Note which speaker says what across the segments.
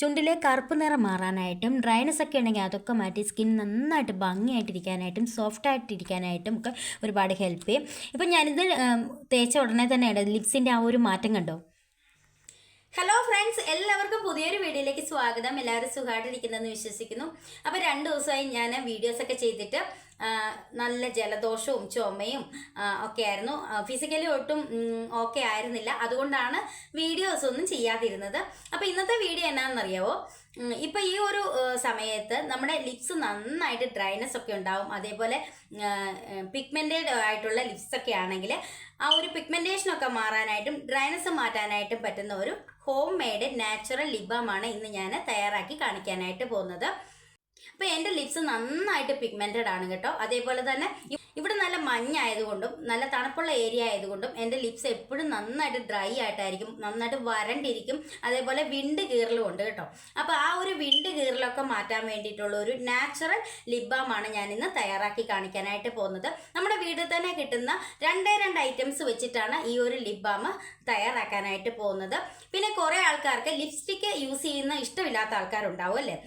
Speaker 1: ചുണ്ടിലെ കറുപ്പ് നിറം മാറാനായിട്ടും ഡ്രൈനസ് ഒക്കെ ഉണ്ടെങ്കിൽ അതൊക്കെ മാറ്റി സ്കിൻ നന്നായിട്ട് ഭംഗിയായിട്ടിരിക്കാനായിട്ടും സോഫ്റ്റ് ആയിട്ടിരിക്കാനായിട്ടും ഒക്കെ ഒരുപാട് ഹെൽപ്പ് ചെയ്യും. ഇപ്പം ഞാനിത് തേച്ച ഉടനെ തന്നെ ലിപ്സിന്റെ ആ ഒരു മാറ്റം കണ്ടോ? ഹലോ ഫ്രണ്ട്സ് എല്ലാവർക്കും പുതിയൊരു വീഡിയോയിലേക്ക് സ്വാഗതം. എല്ലാവരും സുഖമായിട്ടിരിക്കുന്നതെന്ന് വിശ്വസിക്കുന്നു. അപ്പോൾ രണ്ട് ദിവസമായി ഞാൻ വീഡിയോസൊക്കെ ചെയ്തിട്ട് നല്ല ജലദോഷവും ചുമയും ഒക്കെ ആയിരുന്നു ഫിസിക്കലി ഒട്ടും ഓക്കെ ആയിരുന്നില്ല. അതുകൊണ്ടാണ് വീഡിയോസ് ഒന്നും ചെയ്യാതിരുന്നത്. അപ്പോൾ ഇന്നത്തെ വീഡിയോ എന്നാണെന്നറിയാവോ? ഇപ്പം ഈ ഒരു സമയത്ത് നമ്മുടെ ലിപ്സ് നന്നായിട്ട് ഡ്രൈനെസ് ഒക്കെ ഉണ്ടാവും. അതേപോലെ പിഗ്മെന്റഡ് ആയിട്ടുള്ള ലിപ്സ് ഒക്കെ ആണെങ്കിൽ ആ ഒരു പിഗ്മെന്റേഷൻ ഒക്കെ മാറാനായിട്ടും ഡ്രൈനെസ് മാറ്റാനായിട്ടും പറ്റുന്ന ഒരു ഹോം മെയ്ഡ് നാച്ചുറൽ ലിബാമാണ് ഇന്ന് ഞാൻ തയ്യാറാക്കി കാണിക്കാനായിട്ട് പോകുന്നത്. അപ്പോൾ എന്റെ ലിപ്സ് നന്നായിട്ട് പിഗ്മെന്റഡ് ആണ് കേട്ടോ. അതേപോലെ തന്നെ മഞ്ഞായതുകൊണ്ടും നല്ല തണുപ്പുള്ള ഏരിയ ആയതുകൊണ്ടും എന്റെ ലിപ്സ് എപ്പോഴും നന്നായിട്ട് ഡ്രൈ ആയിട്ടായിരിക്കും നന്നായിട്ട് വരണ്ടിരിക്കും. അതേപോലെ വിണ്ട് കീറലും ഉണ്ട് കേട്ടോ. അപ്പോൾ ആ ഒരു വിണ്ട് കീറലൊക്കെ മാറ്റാൻ വേണ്ടിയിട്ടുള്ള ഒരു നാച്ചുറൽ ലിബാമാണ് ഞാൻ ഇന്ന് തയ്യാറാക്കി കാണിക്കാനായിട്ട് പോകുന്നത്. നമ്മുടെ വീട്ടിൽ തന്നെ കിട്ടുന്ന രണ്ടേ രണ്ട് ഐറ്റംസ് വെച്ചിട്ടാണ് ഈ ഒരു ലിപ് ബാം തയ്യാറാക്കാനായിട്ട് പോകുന്നത്. പിന്നെ കുറേ ആൾക്കാർക്ക് ലിപ്സ്റ്റിക്ക് യൂസ് ചെയ്യുന്ന ഇഷ്ടമില്ലാത്ത ആൾക്കാരുണ്ടാവും അല്ലേ?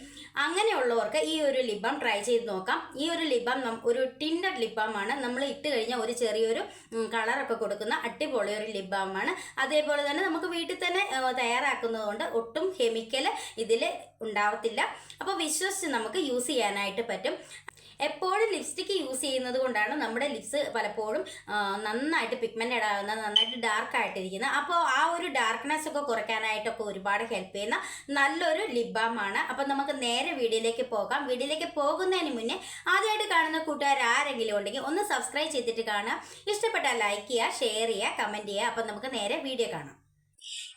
Speaker 1: അങ്ങനെയുള്ളവർക്ക് ഈ ഒരു ലിബാം ട്രൈ ചെയ്ത് നോക്കാം. ഈ ഒരു ലിപ് ബാം ഒരു ടിൻഡഡ് ആണ് നമ്മൾ ഇട്ട് കഴിഞ്ഞാൽ ഒരു ചെറിയൊരു കളറൊക്കെ കൊടുക്കുന്ന അടിപൊളി ഒരു ലിപ് ലിബാമാണ് അതേപോലെ തന്നെ നമുക്ക് വീട്ടിൽ തന്നെ തയ്യാറാക്കുന്നതുകൊണ്ട് ഒട്ടും കെമിക്കൽ ഇതിൽ ഉണ്ടാവത്തില്ല. അപ്പോൾ വിശ്വസിച്ച് നമുക്ക് യൂസ് ചെയ്യാനായിട്ട് പറ്റും. എപ്പോഴും ലിപ്സ്റ്റിക്ക് യൂസ് ചെയ്യുന്നത് കൊണ്ടാണ് നമ്മുടെ ലിപ്സ് പലപ്പോഴും നന്നായിട്ട് പിഗ്മെന്റഡ് ആകുന്നത് നന്നായിട്ട് ഡാർക്ക് ആയിട്ടിരിക്കുന്നത് അപ്പോൾ ആ ഒരു ഡാർക്ക്നെസ് ഒക്കെ കുറയ്ക്കാനായിട്ടൊക്കെ ഒരുപാട് ഹെൽപ്പ് ചെയ്യുന്ന നല്ലൊരു ലിപ് ആണ്. അപ്പം നമുക്ക് നേരെ വീഡിയോയിലേക്ക് പോകാം. വീഡിയോയിലേക്ക് പോകുന്നതിന് മുന്നേ ആദ്യമായിട്ട് കാണുന്ന കൂട്ടുകാർ ആരെങ്കിലും ഉണ്ടെങ്കിൽ ഒന്ന് സബ്സ്ക്രൈബ് ചെയ്തിട്ട് കാണുക. ഇഷ്ടപ്പെട്ടാൽ ലൈക്ക് ചെയ്യുക ഷെയർ ചെയ്യുക കമന്റ് ചെയ്യുക. അപ്പോൾ നമുക്ക് നേരെ വീഡിയോ കാണാം.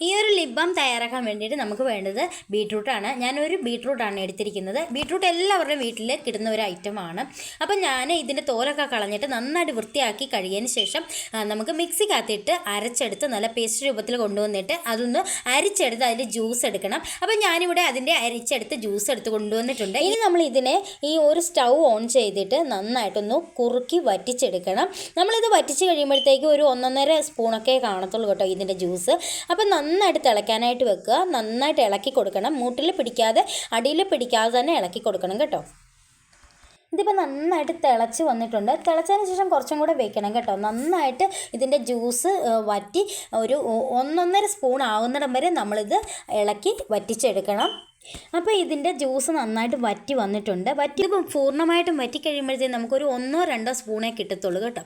Speaker 1: ഈ ഒരു ലിപ് ബാം തയ്യാറാക്കാൻ വേണ്ടിയിട്ട് നമുക്ക് വേണ്ടത് ബീട്രൂട്ടാണ് ഞാനൊരു ബീട്രൂട്ടാണ് എടുത്തിരിക്കുന്നത്. ബീട്രൂട്ട് എല്ലാവരുടെയും വീട്ടിൽ കിട്ടുന്ന ഒരു ഐറ്റം ആണ്. അപ്പം ഞാൻ ഇതിന്റെ തോലൊക്കെ കളഞ്ഞിട്ട് നന്നായിട്ട് വൃത്തിയാക്കി കഴിയതിന് ശേഷം നമുക്ക് മിക്സിക്കകത്തിട്ട് അരച്ചെടുത്ത് നല്ല പേസ്റ്റ് രൂപത്തിൽ കൊണ്ടുവന്നിട്ട് അതൊന്ന് അരിച്ചെടുത്ത് അതിന്റെ ജ്യൂസ് എടുക്കണം. അപ്പം ഞാനിവിടെ അതിന്റെ അരിച്ചെടുത്ത് ജ്യൂസ് എടുത്ത് കൊണ്ടുവന്നിട്ടുണ്ട്. ഇനി നമ്മൾ ഇതിനെ ഈ ഒരു സ്റ്റൗ ഓൺ ചെയ്തിട്ട് നന്നായിട്ടൊന്ന് കുറുക്കി വറ്റിച്ചെടുക്കണം. നമ്മളിത് വറ്റിച്ച് കഴിയുമ്പോഴത്തേക്ക് ഒരു ഒന്നൊന്നര സ്പൂണൊക്കെ കാണത്തുള്ളൂ കേട്ടോ ഇതിന്റെ ജ്യൂസ് അപ്പം നന്നായിട്ട് തിളയ്ക്കാനായിട്ട് വെക്കുക. നന്നായിട്ട് ഇളക്കി കൊടുക്കണം. മൂട്ടിൽ പിടിക്കാതെ അടിയിൽ പിടിക്കാതെ തന്നെ ഇളക്കി കൊടുക്കണം കേട്ടോ. ഇതിപ്പോൾ നന്നായിട്ട് തിളച്ച് വന്നിട്ടുണ്ട്. തിളച്ചതിന് ശേഷം കുറച്ചും കൂടെ വെക്കണം കേട്ടോ. നന്നായിട്ട് ഇതിന്റെ ജ്യൂസ് വറ്റി ഒരു ഒന്നൊന്നര സ്പൂൺ ആവുന്നിടം വരെ നമ്മളിത് ഇളക്കി വറ്റിച്ചെടുക്കണം. അപ്പോൾ ഇതിന്റെ ജ്യൂസ് നന്നായിട്ട് വറ്റി വന്നിട്ടുണ്ട്. വറ്റി പൂർണമായിട്ടും വറ്റി കഴിയുമ്പോഴത്തേക്കും നമുക്കൊരു ഒന്നോ രണ്ടോ സ്പൂണേ കിട്ടത്തുള്ളൂ കേട്ടോ.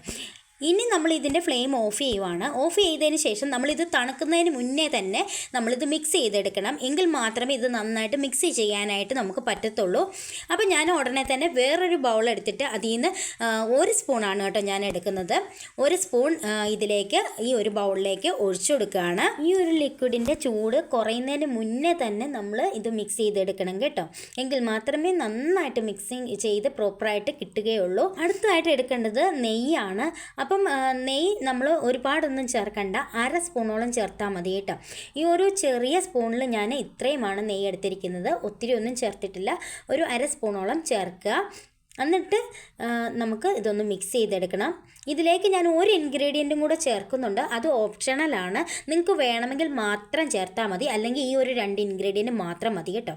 Speaker 1: ഇനി നമ്മൾ ഇതിന്റെ ഫ്ലെയിം ഓഫ് ചെയ്യുവാണ്. ഓഫ് ചെയ്തതിന് ശേഷം നമ്മളിത് തണുക്കുന്നതിന് മുന്നേ തന്നെ നമ്മളിത് മിക്സ് ചെയ്തെടുക്കണം. എങ്കിൽ മാത്രമേ ഇത് നന്നായിട്ട് മിക്സ് ചെയ്യാനായിട്ട് നമുക്ക് പറ്റത്തുള്ളൂ. അപ്പോൾ ഞാൻ ഉടനെ തന്നെ വേറൊരു ബൗൾ എടുത്തിട്ട് അതിൽ നിന്ന് ഒരു സ്പൂണാണ് കേട്ടോ ഞാൻ എടുക്കുന്നത്. ഒരു സ്പൂൺ ഇതിലേക്ക് ഈ ഒരു ബൗളിലേക്ക് ഒഴിച്ചു കൊടുക്കുകയാണ്. ഈ ഒരു ലിക്വിഡിന്റെ ചൂട് കുറയുന്നതിന് മുന്നേ തന്നെ നമ്മൾ ഇത് മിക്സ് ചെയ്തെടുക്കണം കേട്ടോ. എങ്കിൽ മാത്രമേ നന്നായിട്ട് മിക്സിങ് ചെയ്ത് പ്രോപ്പറായിട്ട് കിട്ടുകയുള്ളൂ. അടുത്തതായിട്ട് എടുക്കേണ്ടത് നെയ്യാണ്. അപ്പം ആ, നെയ്യ് നമ്മൾ ഒരുപാടൊന്നും ചേർക്കണ്ട. അര സ്പൂണോളം ചേർത്താൽ മതി കേട്ടോ. ഈ ഒരു ചെറിയ സ്പൂണിൽ ഞാൻ ഇത്രയുമാണ് നെയ്യ് എടുത്തിരിക്കുന്നത്. ഒത്തിരി ഒന്നും ചേർത്തിട്ടില്ല. ഒരു അര സ്പൂണോളം ചേർക്കുക. എന്നിട്ട് നമുക്ക് ഇതൊന്ന് മിക്സ് ചെയ്തെടുക്കണം. ഇതിലേക്ക് ഞാൻ ഒരു ഇൻഗ്രീഡിയന്റും കൂടെ ചേർക്കുന്നുണ്ട്. അത് ഓപ്ഷണലാണ്. നിങ്ങൾക്ക് വേണമെങ്കിൽ മാത്രം ചേർത്താൽ മതി. അല്ലെങ്കിൽ ഈ ഒരു രണ്ട് ഇൻഗ്രീഡിയന്റ് മാത്രം മതി കേട്ടോ.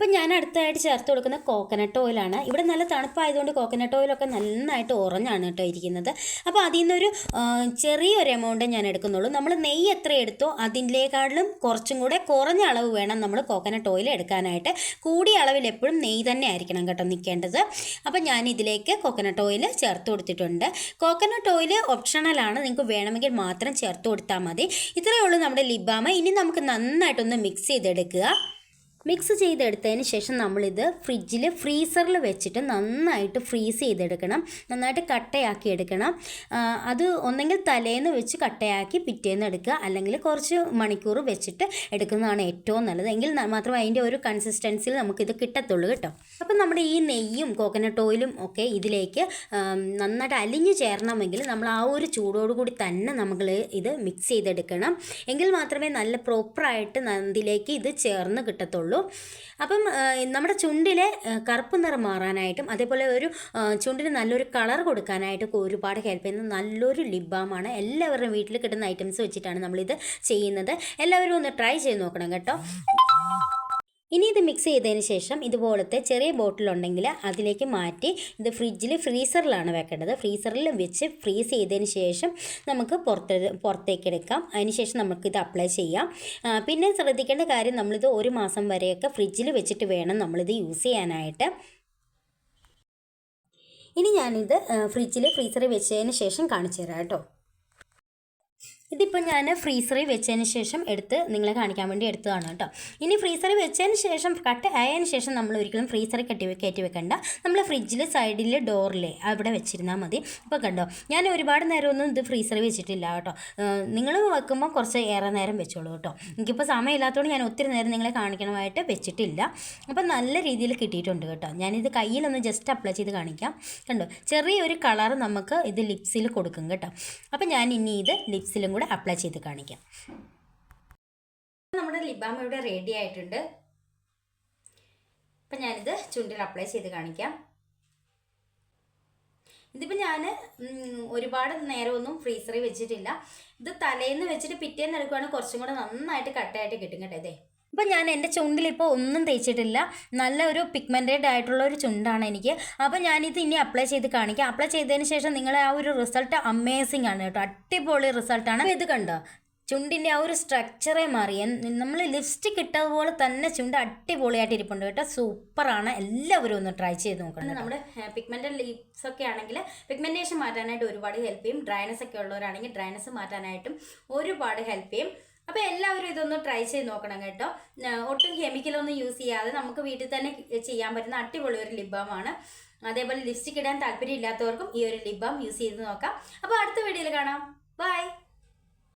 Speaker 1: അപ്പം ഞാൻ അടുത്തതായിട്ട് ചേർത്ത് കൊടുക്കുന്ന കോക്കനട്ട് ഓയിലാണ് ഇവിടെ നല്ല തണുപ്പായതുകൊണ്ട് കോക്കനട്ട് ഓയിലൊക്കെ നന്നായിട്ട് ഉറഞ്ഞാണ് കേട്ടോ ഇരിക്കുന്നത്. അപ്പോൾ അതിൽ നിന്നൊരു ചെറിയൊരു എമൗണ്ട് ഞാൻ എടുക്കുന്നുള്ളൂ. നമ്മൾ നെയ്യ് എത്ര എടുത്തോ അതിന്റെക്കാളിലും കുറച്ചും കൂടെ കുറഞ്ഞ അളവ് വേണം നമ്മൾ കോക്കനട്ട് ഓയിൽ എടുക്കാനായിട്ട്. കൂടിയ അളവിൽ എപ്പോഴും നെയ്യ് തന്നെ ആയിരിക്കണം കേട്ടോ നിൽക്കേണ്ടത്. അപ്പോൾ ഞാൻ ഇതിലേക്ക് കോക്കനട്ട് ഓയിൽ ചേർത്ത് കൊടുത്തിട്ടുണ്ട്. കോക്കനട്ട് ഓയിൽ ഓപ്ഷണലാണ് നിങ്ങൾക്ക് വേണമെങ്കിൽ മാത്രം ചേർത്ത് കൊടുത്താൽ മതി. ഇത്രയേ ഉള്ളൂ നമ്മുടെ ലിബാമ ഇനി നമുക്ക് നന്നായിട്ടൊന്ന് മിക്സ് ചെയ്തെടുക്കുക. മിക്സ് ചെയ്തെടുത്തതിന് ശേഷം നമ്മളിത് ഫ്രിഡ്ജിൽ ഫ്രീസറിൽ വെച്ചിട്ട് നന്നായിട്ട് ഫ്രീസ് ചെയ്തെടുക്കണം. നന്നായിട്ട് കട്ടയാക്കി എടുക്കണം. അത് ഒന്നെങ്കിൽ തലേന്ന് വെച്ച് കട്ടയാക്കി പിറ്റേന്ന് എടുക്കുക. അല്ലെങ്കിൽ കുറച്ച് മണിക്കൂർ വെച്ചിട്ട് എടുക്കുന്നതാണ് ഏറ്റവും നല്ലത്. എങ്കിൽ മാത്രം മാത്രമേ അതിന്റെ ഒരു കൺസിസ്റ്റൻസിയിൽ നമുക്കിത് കിട്ടത്തുള്ളൂ കേട്ടോ. അപ്പം നമ്മുടെ ഈ നെയ്യും കോക്കനട്ട് ഓയിലും ഒക്കെ ഇതിലേക്ക് നന്നായിട്ട് അലിഞ്ഞു ചേരണമെങ്കിൽ നമ്മൾ ആ ഒരു ചൂടോടുകൂടി തന്നെ നമ്മൾ ഇത് മിക്സ് ചെയ്തെടുക്കണം. എങ്കിൽ മാത്രമേ നല്ല പ്രോപ്പറായിട്ട് ഇതിലേക്ക് ഇത് ചേർന്ന് കിട്ടത്തുള്ളൂ. അപ്പം നമ്മുടെ ചുണ്ടിലെ കറുപ്പ് നിറം മാറാനായിട്ടും അതേപോലെ ഒരു ചുണ്ടിന് നല്ലൊരു കളർ കൊടുക്കാനായിട്ടൊക്കെ ഒരുപാട് ഹെൽപ്പ് ചെയ്യുന്ന നല്ലൊരു ലിപ് ബാമാണ് എല്ലാവരുടെയും വീട്ടിൽ കിട്ടുന്ന ഐറ്റംസ് വെച്ചിട്ടാണ് നമ്മളിത് ചെയ്യുന്നത്. എല്ലാവരും ഒന്ന് ട്രൈ ചെയ്ത് നോക്കണം കേട്ടോ. ഇനി ഇത് മിക്സ് ചെയ്തതിന് ശേഷം ഇതുപോലത്തെ ചെറിയ ബോട്ടിലുണ്ടെങ്കിൽ അതിലേക്ക് മാറ്റി ഇത് ഫ്രിഡ്ജിൽ ഫ്രീസറിലാണ് വെക്കേണ്ടത്. ഫ്രീസറിൽ വെച്ച് ഫ്രീസ് ചെയ്തതിന് ശേഷം നമുക്ക് പുറത്ത് പുറത്തേക്ക് എടുക്കാം. അതിന് ശേഷം നമുക്കിത് അപ്ലൈ ചെയ്യാം. പിന്നെ ശ്രദ്ധിക്കേണ്ട കാര്യം നമ്മളിത് ഒരു മാസം വരെയൊക്കെ ഫ്രിഡ്ജിൽ വെച്ചിട്ട് വേണം നമ്മളിത് യൂസ് ചെയ്യാനായിട്ട്. ഇനി ഞാനിത് ഫ്രിഡ്ജിൽ ഫ്രീസറിൽ വെച്ചതിന് ശേഷം കാണിച്ചു തരാം കേട്ടോ. ഇതിപ്പോൾ ഞാൻ ഫ്രീസറിൽ വെച്ചതിന് ശേഷം എടുത്ത് നിങ്ങളെ കാണിക്കാൻ വേണ്ടി എടുത്തതാണ് കേട്ടോ. ഇനി ഫ്രീസറിൽ വെച്ചതിന് ശേഷം കട്ട് ആയതിന് ശേഷം നമ്മൾ ഒരിക്കലും ഫ്രീസറിൽ കെട്ടി കയറ്റി വെക്കണ്ട. നമ്മൾ ഫ്രിഡ്ജിൽ സൈഡിൽ ഡോറിൽ അവിടെ വെച്ചിരുന്നാൽ മതി. ഇപ്പോൾ കണ്ടോ ഞാൻ ഒരുപാട് നേരമൊന്നും ഇത് ഫ്രീസറിൽ വെച്ചിട്ടില്ല കേട്ടോ. നിങ്ങൾ വെക്കുമ്പോൾ കുറച്ച് ഏറെ നേരം വെച്ചോളൂ കേട്ടോ. എനിക്കിപ്പോൾ സമയമില്ലാത്തതുകൊണ്ട് ഞാൻ ഒത്തിരി നേരം നിങ്ങളെ കാണിക്കണമായിട്ട് വെച്ചിട്ടില്ല. അപ്പോൾ നല്ല രീതിയിൽ കിട്ടിയിട്ടുണ്ട് കേട്ടോ. ഞാനിത് കയ്യിലൊന്ന് ജസ്റ്റ് അപ്ലൈ ചെയ്ത് കാണിക്കാം. കണ്ടോ ചെറിയൊരു കളർ നമുക്ക് ഇത് ലിപ്സിൽ കൊടുക്കും കേട്ടോ. അപ്പോൾ ഞാൻ ഇനി ഇത് ലിപ്സിലും കൂടെ അപ്ലൈ ചെയ്ത് കാണിക്കാം. നമ്മുടെ ലിബാം ഇവിടെ റെഡി ആയിട്ടുണ്ട്. അപ്പം ഞാനിത് ചുണ്ടിൽ അപ്ലൈ ചെയ്ത് കാണിക്കാം. ഇതിപ്പോൾ ഞാൻ ഒരുപാട് നേരമൊന്നും ഫ്രീസറിൽ വെച്ചിട്ടില്ല. ഇത് തലേന്ന് വെച്ചിട്ട് പിറ്റേന്ന് എടുക്കുവാണെങ്കിൽ കുറച്ചും കൂടെ നന്നായിട്ട് കട്ടയായിട്ട് കിട്ടും കേട്ടോ ഇതേ. ഇപ്പം ഞാൻ എന്റെ ചുണ്ടിൽ ഇപ്പോൾ ഒന്നും തേച്ചിട്ടില്ല. നല്ല ഒരു പിഗ്മെന്റഡ് ആയിട്ടുള്ള ഒരു ചുണ്ടാണ് എനിക്ക്. അപ്പോൾ ഞാനിത് ഇനി അപ്ലൈ ചെയ്ത് കാണിക്കാം. അപ്ലൈ ചെയ്തതിന് ശേഷം നിങ്ങളെ ആ ഒരു റിസൾട്ട് അമേസിംഗ് ആണ് കേട്ടോ. അടിപൊളി റിസൾട്ടാണ് ഇത് കണ്ടോ? ചുണ്ടിന്റെ ആ ഒരു സ്ട്രക്ചറേ മാറി. നമ്മൾ ലിപ്സ്റ്റിക് ഇട്ടതുപോലെ തന്നെ ചുണ്ട് അടിപൊളിയായിട്ട് ഇരിപ്പുണ്ട് കേട്ടോ. സൂപ്പറാണ് എല്ലാവരും ഒന്ന് ട്രൈ ചെയ്ത് നോക്കണം നമ്മുടെ പിഗ്മെന്റഡ് ലിപ്സ് ഒക്കെ ആണെങ്കിൽ പിഗ്മെന്റേഷൻ മാറ്റാനായിട്ട് ഒരുപാട് ഹെൽപ്പ് ചെയ്യും. ഡ്രൈനസ് ഒക്കെ ഉള്ളവരാണെങ്കിൽ ഡ്രൈനസ് മാറ്റാനായിട്ടും ഒരുപാട് ഹെൽപ്പ് ചെയ്യും. അപ്പോൾ എല്ലാവരും ഇതൊന്ന് ട്രൈ ചെയ്ത് നോക്കണം കേട്ടോ. ഒട്ടും കെമിക്കൽ ഒന്നും യൂസ് ചെയ്യാതെ നമുക്ക് വീട്ടിൽ തന്നെ ചെയ്യാൻ പറ്റുന്ന അടിപൊളി ഒരു ലിബാമാണ് അതേപോലെ ലിപ്സ്റ്റിക് ഇടാൻ താല്പര്യം ഇല്ലാത്തവർക്കും ഈ ഒരു ലിബാം യൂസ് ചെയ്ത് നോക്കാം. അപ്പോൾ അടുത്ത വീഡിയോയിൽ കാണാം. ബൈ